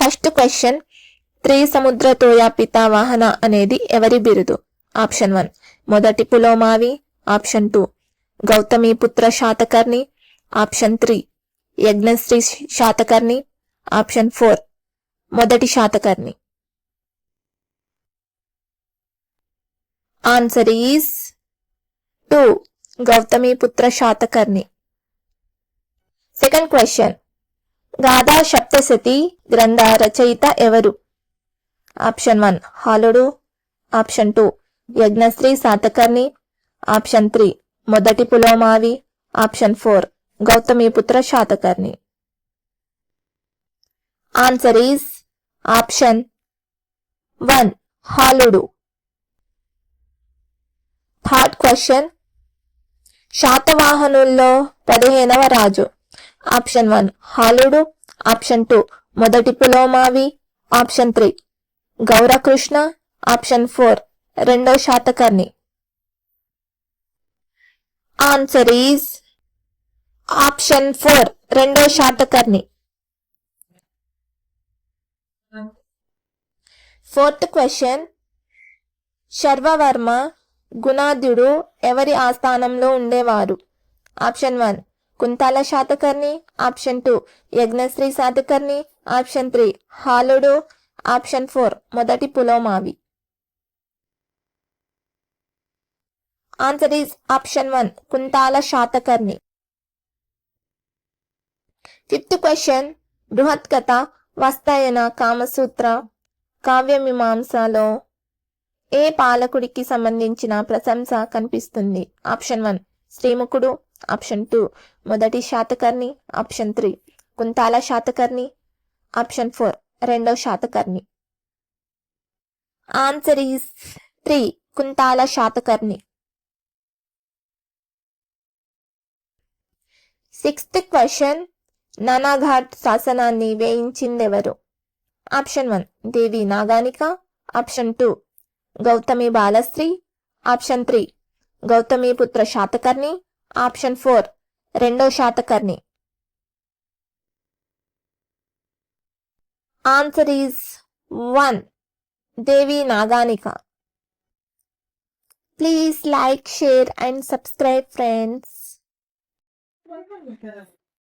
First question three సముద్ర తోయ పితావాహన అనేది ఎవరి బిరుదు? ఆప్షన్ వన్ మొదటి Pulomavi. Option two Gautami Putra Satakarni. Option three Yajnashri Satakarni. Option four మొదటి Satakarni. Answer is two Gautami Putra Satakarni. Second question Gatha Saptashati గ్రంథ రచయిత ఎవరు? Option one హాలుడు. Option two Yajnashri Satakarni option three మొదటి Pulomavi. Option four Gautamiputra Satakarni. Answer is option one హాలుడు. Third question శాతవాహనుల్లో పదిహేనవ రాజు. Option one హాలుడు. Option two మొదటి Pulomavi. Option three Gaurakrishna. Option four రెండో Satakarni. Answer is option four రెండో Satakarni. Fourth question Sharvavarma గుణాద్యుడు ఎవరి ఆస్థానంలో ఉండేవారు? Option one Kuntala Satakarni option two. Yajnashri Satakarni option three. హాలుడు option four. మొదటి Pulomavi. Answer is option one. Kuntala Satakarni. Fifth question. Brihat Katha వస్తాయన Kamasutra కావ్యమీమాంసలో ఏ పాలకుడికి సంబంధించిన ప్రశంస కనిపిస్తుంది? Option one. శ్రీముఖుడు option two. మొదటి Satakarni option three. Kuntala Satakarni option four. రెండవ Satakarni. Answer is three. Kuntala Satakarni. Sixth question. Nanaghat శాసనాన్ని వేయించిందెవరు? Option one. Devi Naganika. Option two. Gautami Balashri. Option three. Gautami Putra Satakarni. Option four రెండో Satakarni. Answer is one Devi Naganika. Please like share and subscribe friends